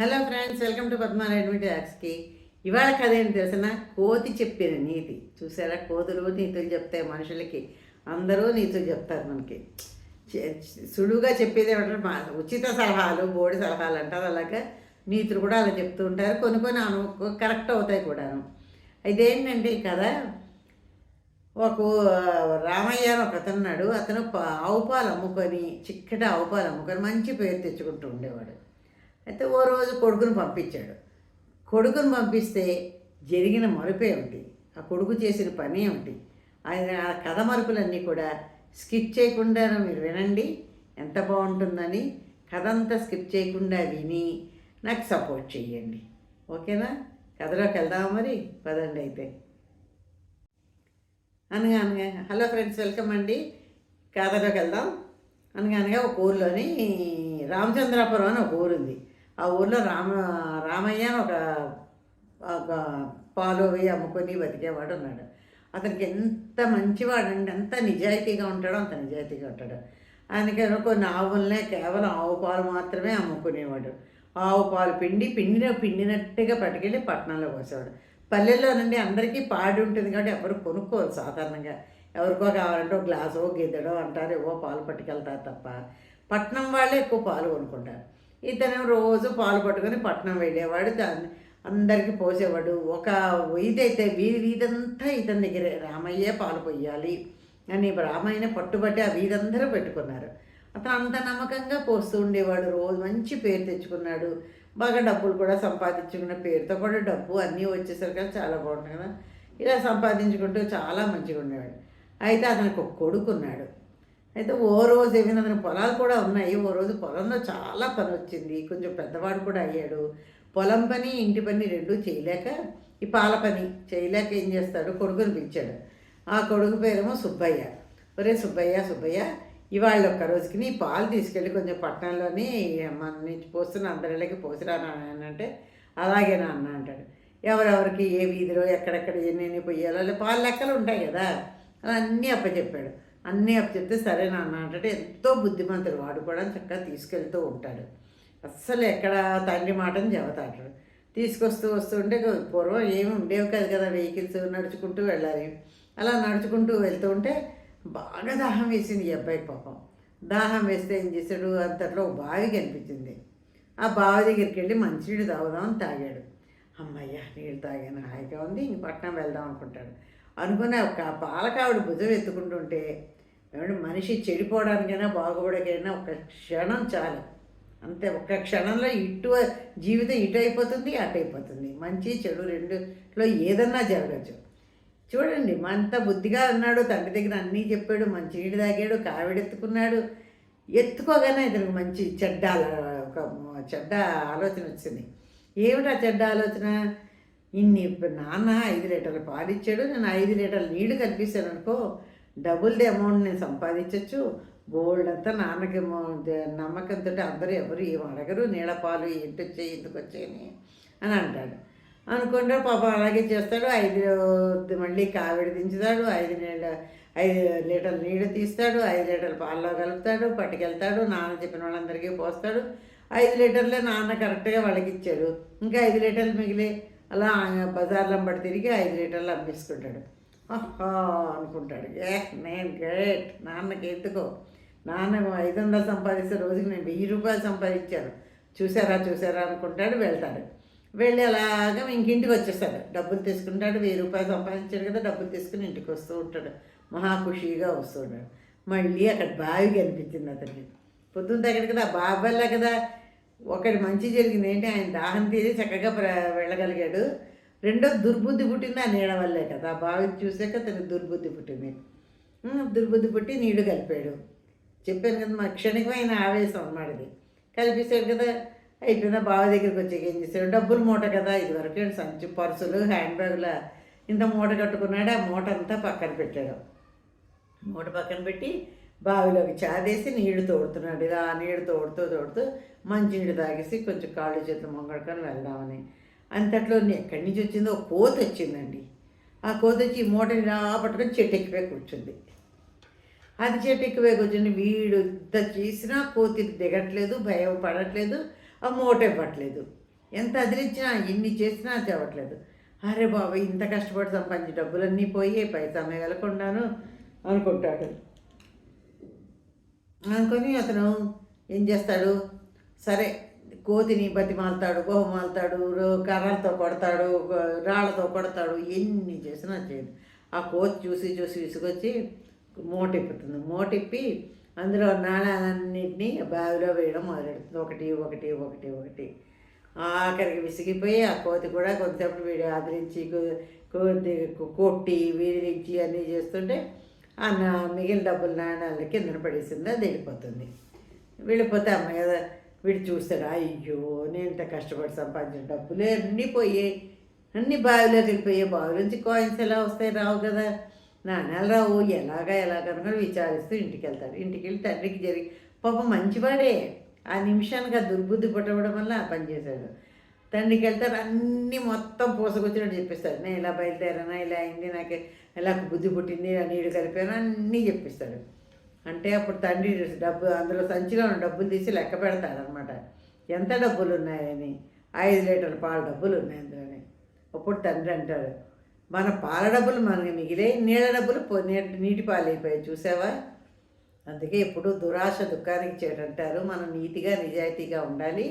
Hello friends welcome to Padmarayana యాక్స్కి. ఇవాళ కథ ఏంటి తెలిసిన కోతి చెప్పిన నీతి. చూసారా? కోతులు నీతులు చెప్తాయి మనుషులకి. అందరూ నీతులు చెప్తారు మనకి. చె- చెప్పేది ఏమంటారు ఉచిత సలహాలు బోడి సలహాలు అంటారు అలాగే. నీతులు కూడా అలా చెప్తూ ఉంటారు. కొన్ని కొన్ని అను కరెక్ట్ అవుతాయి కూడాను. అయితే ఏంటంటే ఈ కథ ఒక రామయ్య అని ఒక అతను అతను ఆవు పాలు అమ్ముకొని చిక్కటి ఆవు పాలు అమ్ముకొని మంచి పేరు తెచ్చుకుంటూ ఉండేవాడు. అయితే ఓ రోజు కొడుకుని పంపించాడు. కొడుకుని పంపిస్తే జరిగిన మలుపు ఏమిటి? ఆ కొడుకు చేసిన పని ఏమిటి? ఆయన ఆ కథ మలుపులన్నీ కూడా స్కిప్ చేయకుండా మీరు వినండి? ఎంత బాగుంటుందని కథ అంతా స్కిప్ చేయకుండా విని నాకు సపోర్ట్ చేయండి ఓకేనా? కథలోకి వెళ్దామా మరి? పదండి అయితే. అనగా అనగా హలో ఫ్రెండ్స్ వెల్కమ్ అండి. కథలోకి వెళ్దాం. అనగా అనగా ఒక ఊర్లోని రామచంద్రాపురం అని ఒక ఊరుంది. ఆ ఊర్లో రామ రామయ్య ఒక ఒక పాలు అవి అమ్ముకొని బతికేవాడు ఉన్నాడు. అతనికి ఎంత మంచివాడండి ఎంత నిజాయితీగా ఉంటాడో అంత నిజాయితీగా ఉంటాడు. ఆయనకి కొన్ని ఆవులనే కేవలం ఆవు పాలు మాత్రమే అమ్ముకునేవాడు. ఆవు పాలు పిండి పిండిన పిండినట్టుగా పట్టుకెళ్ళి పట్టణంలో పోసేవాడు. పల్లెల్లో నుండి అందరికీ పాడి ఉంటుంది కాబట్టి ఎవరు కొనుక్కోరు సాధారణంగా. ఎవరికో కావాలంటే ఒక గ్లాసో గిద్దడో అంటారు ఏవో పాలు పట్టుకెళ్తారు తప్ప. పట్నం వాళ్ళే ఎక్కువ పాలు కొనుక్కుంటారు. ఇతను రోజు పాలు పట్టుకొని పట్నం వెళ్ళేవాడు దాన్ని అందరికీ పోసేవాడు. ఒక ఇదైతే వీధి వీధంతా ఇతని దగ్గరే రామయ్యే పాలు పొయ్యాలి. అని రామయ్యనే పట్టుబట్టి ఆ వీధందరూ పెట్టుకున్నారు. అతను అంత నమ్మకంగా పోస్తూ ఉండేవాడు. రోజు మంచి పేరు తెచ్చుకున్నాడు. బాగా డబ్బులు కూడా సంపాదించుకున్న పేరుతో కూడా డబ్బు అన్నీ వచ్చేసరికి చాలా బాగుంటుంది కదా. ఇలా సంపాదించుకుంటూ చాలా మంచిగా ఉండేవాడు. అయితే అతనికి ఒక కొడుకున్నాడు. అయితే ఓ రోజు ఏమైనా అతని పొలాలు కూడా ఉన్నాయి. ఓ రోజు పొలంలో చాలా పని వచ్చింది. కొంచెం పెద్దవాడు కూడా అయ్యాడు. పొలం పని ఇంటి పని రెండు చేయలేక ఈ పాల పని చేయలేక ఏం చేస్తాడు? కొడుకుని పిలిచాడు. ఆ కొడుకు పేరేమో సుబ్బయ్య. ఒరే సుబ్బయ్య సుబ్బయ్య ఇవాళ ఒక్క రోజుకి నీ పాలు తీసుకెళ్ళి కొంచెం పట్టణంలోని మన నుంచి పోస్తున్న అందరిలోకి పోసిరా నాన్న అంటే అలాగే నాన్న అంటాడు. ఎవరెవరికి ఏ వీధిలో ఎక్కడెక్కడ ఎన్ని పోయాలో అలా పాలు లెక్కలు ఉంటాయి కదా? అన్నీ అప్పచెప్పాడు. అన్నీ అప్పచెప్తే సరే నాన్న అంటే ఎంతో బుద్ధిమంతుడు వాడు కూడా చక్కగా తీసుకెళ్తూ ఉంటాడు. అస్సలు ఎక్కడ తండ్రి మాటని చెబుతాడు తీసుకొస్తూ వస్తుంటే పూర్వం ఏమి ఉండేవి కాదు కదా వెహికల్స్ నడుచుకుంటూ వెళ్ళాలి. అలా నడుచుకుంటూ వెళ్తూ ఉంటే బాగా దాహం వేసింది ఈ అబ్బాయికి పాపం. దాహం వేస్తే ఏం చేశాడు? అంతట్లో ఒక బావి కనిపించింది. ఆ బావి దగ్గరికి వెళ్ళి మంచినీళ్ళు తాగుదామని తాగాడు. అమ్మయ్య నీళ్ళు తాగాను హాయిగా ఉంది ఇంక పట్నం వెళ్దాం అనుకుంటాడు. అనుకున్న ఒక బాలకావిడ భుజం ఎత్తుకుంటుంటే ఏమంటే మనిషి చెడిపోవడానికైనా బాగుపడకైనా ఒక క్షణం చాలు. అంతే ఒక్క క్షణంలో ఇటు జీవితం ఇటు అయిపోతుంది అటు అయిపోతుంది. మంచి చెడు రెండులో ఏదన్నా జరగచ్చు. చూడండి అంత బుద్ధిగా ఉన్నాడు తండ్రి దగ్గర అన్నీ చెప్పాడు మంచి నీళ్ళు తాగాడు కావిడెత్తుకున్నాడు. ఎత్తుకోగానే ఇతనికి మంచి చెడ్డ ఒక చెడ్డ ఆలోచన వచ్చింది. ఏమిటా చెడ్డ ఆలోచన? ఇన్ని నాన్న ఐదు లీటర్లు పాలు ఇచ్చాడు నేను ఐదు లీటర్ల నీళ్ళు కల్పిస్తాను అనుకో డబుల్ ది అమౌంట్ నేను సంపాదించవచ్చు గోల్డ్ అంతా నాన్నకి నమ్మకంతో అందరూ ఎవరు ఏం అడగరు నీళ్ళ పాలు ఏంటి వచ్చాయి ఎందుకు వచ్చాయని అని అంటాడు. అనుకుంటే పాపం అలాగే చేస్తాడు. ఐదు మళ్ళీ కావిడి దించుతాడు ఐదు నీళ్ళ ఐదు లీటర్ల నీళ్ళు తీస్తాడు ఐదు లీటర్ల పాల్లో కలుపుతాడు పట్టుకెళ్తాడు నాన్న చెప్పిన వాళ్ళందరికీ పోస్తాడు. ఐదు లీటర్లే నాన్న కరెక్ట్గా వాళ్ళకి ఇచ్చాడు. ఇంకా ఐదు లీటర్లు మిగిలి అలా బజార్లో పడి తిరిగి ఐదు లీటర్లు అమ్మేసుకుంటాడు. అనుకుంటాడు. ఏ నేను గ్రేట్. నాన్నకి ఎందుకో? నాన్న ఐదు వందలు సంపాదిస్తే రోజుకి నేను వెయ్యి రూపాయలు సంపాదించాను. చూసారా చూసారా అనుకుంటాడు వెళ్తాడు. వెళ్ళి అలాగా ఇంకింటికి వచ్చేస్తాడు. డబ్బులు తీసుకుంటాడు వెయ్యి రూపాయలు సంపాదించాడు కదా డబ్బులు తీసుకుని ఇంటికి వస్తూ ఉంటాడు. మహా ఖుషీగా ఉంటాడు. మళ్ళీ అక్కడ బావి కనిపించింది అతనికి. పొద్దున్న దగ్గర కదా ఆ బావి కదా ఒకటి మంచి జరిగింది ఏంటి ఆయన దాహం తీరి చక్కగా ప్ర వెళ్ళగలిగాడు. రెండో దుర్బుద్ధి పుట్టింది ఆ నీడ వల్లే కదా. బావి చూసాక అతనికి దుర్బుద్ధి పుట్టింది. దుర్బుద్ధి పుట్టి నీడు కలిపాడు. చెప్పాను కదా మా క్షణికమైన ఆవేశం అన్నమాట ఇది. కలిపేశాడు కదా అయిపోయిందా. బావి దగ్గరికి వచ్చి ఏం చేశాడు? డబ్బులు మూట కదా ఇదివరకు సంచి పర్సులు హ్యాండ్ బ్యాగుల ఇంత మూట కట్టుకున్నాడు. ఆ మూట అంతా పక్కన పెట్టాడు. మూట పక్కన పెట్టి బావిలోకి చాదేసి నీళ్ళు తోడుతున్నాడు. ఇలా నీళ్ళు తోడుతూ తోడుతూ మంచి నీళ్ళు తాగేసి కొంచెం కాళ్ళు చేతులు మొంగడుకొని వెళ్దామని. అంతట్లో ఎక్కడి నుంచి వచ్చిందో కోత వచ్చిందండి. ఆ కోత వచ్చి మూటని ఇలా పట్టుకొని చెట్టు ఎక్కిపోయి కూర్చుంది. అది చెట్టు ఎక్కిపోయి కూర్చుని వీడు ఇంత చేసినా కోతి దిగట్లేదు భయం పడట్లేదు ఆ మూట ఇవ్వట్లేదు ఎంత అదిలించినా ఎన్ని చేసినా తెవట్లేదు అరే బాబు ఇంత కష్టపడి సంపాదించి డబ్బులన్నీ పోయి పైసా మిగలకుండాను అనుకుంటాడు. అనుకొని అతను ఏం చేస్తాడు? సరే కోతిని బతిమాలుతాడు బహుమాలుతాడు రో- కర్రలతో కొడతాడు రాళ్ళతో కొడతాడు ఎన్ని చేసినా చేయదు ఆ కోతి చూసి చూసి విసుకొచ్చి మోటిప్పుతుంది. మోటిప్పి అందులో నాణాలన్నింటినీ బావిలో వేయడం మొదలెడుతుంది. ఒకటి ఒకటి ఒకటి ఒకటి. ఆఖరికి విసిగిపోయి ఆ కోతి కూడా కొంతసేపు వీడి ఆదరించి కొట్టి వీడిరించి అన్నీ చేస్తుంటే ఆ నా మిగిలిన డబ్బులు నాణాలు కింద పడేసింది అది వెళ్ళిపోతుంది. వెళ్ళిపోతే అమ్మ కదా వీడు చూస్తాడు? అయ్యో నేను ఇంత కష్టపడి సంపాదించిన డబ్బులు అన్నీ పోయాయి. అన్నీ బావిలోకి వెళ్ళిపోయాయి బావి నుంచి కాయిన్స్ ఎలా వస్తాయి? రావు కదా. నాణాలు రావు. ఎలాగా ఎలాగనుకొని విచారిస్తూ ఇంటికి వెళ్తాడు. ఇంటికి వెళ్ళి తండ్రికి జరిగి పాపం మంచివాడే. ఆ నిమిషానికి ఆ దుర్బుద్ధి పుట్టవడం వల్ల ఆ పని చేశాడు. తండ్రికి వెళ్తారు అన్నీ మొత్తం పూసకొచ్చినట్టు చెప్పిస్తాడు నేను ఇలా బయలుదేరానా ఇలా అయింది నాకు ఇలా బుద్ధి పుట్టింది ఇలా నీళ్ళు కలిపాను అన్నీ చెప్పిస్తాడు అంటే అప్పుడు తండ్రి డబ్బు అందులో సంచిలో ఉన్న డబ్బులు తీసి లెక్క పెడతాడనమాట ఎంత డబ్బులు ఉన్నాయని ఐదు లీటర్ల పాల డబ్బులు ఉన్నాయి అందులోనే అప్పుడు తండ్రి అంటాడు మన పాల డబ్బులు మనకి మిగిలే నీళ్ళ డబ్బులు నీటి పాలు అయిపోయాయి చూసావా? అందుకే ఎప్పుడు దురాశ దుఃఖానికి చేటంటారు మనం నీతిగా నిజాయితీగా ఉండాలి.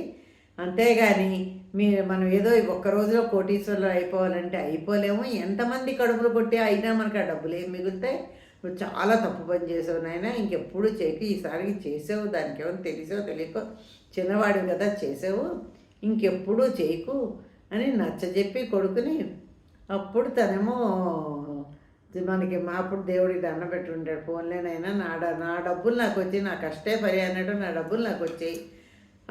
అంతేగాని మీరు మనం ఏదో ఒక్క రోజులో కోటీశ్వరులు అయిపోవాలంటే అయిపోలేము. ఎంతమంది కడుపులు కొట్టి అయినా మనకు ఆ డబ్బులు ఏం మిగులుతాయి? నువ్వు చాలా తప్పు పని చేసావు నాయన. ఇంకెప్పుడు చేయకు ఈసారి చేసావు. దానికి ఏమైనా తెలిసావు తెలియకో. చిన్నవాడివి కదా చేసావు. ఇంకెప్పుడు చేయకు అని నచ్చజెప్పి కొడుకుని అప్పుడు తనేమో మనకి మా అప్పుడు దేవుడికి దండ పెట్టి ఉంటాడు నా డ- నా డబ్బులు నాకు వచ్చి నా కష్టే పరి అన్నట్టు నా డబ్బులు నాకు వచ్చాయి.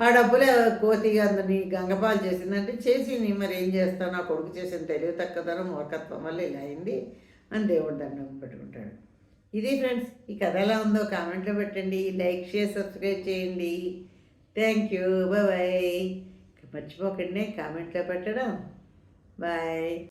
ఆ డబ్బులే కోతి అందరినీ గంగపాలు చేసిందంటే చేసింది మరి ఏం చేస్తాను నా కొడుకు చేసిన తెలివి తక్కువతనం మూర్ఖత్వం వల్ల ఇలా అయింది అని దేవుడు దండం పెట్టుకుంటాడు. ఇది ఫ్రెండ్స్ ఈ కథ ఎలా ఉందో కామెంట్లో పెట్టండి. లైక్ షేర్ సబ్స్క్రైబ్ చేయండి. Thank you. బాయ్. మర్చిపోకండి కామెంట్లో పెట్టడం. బాయ్.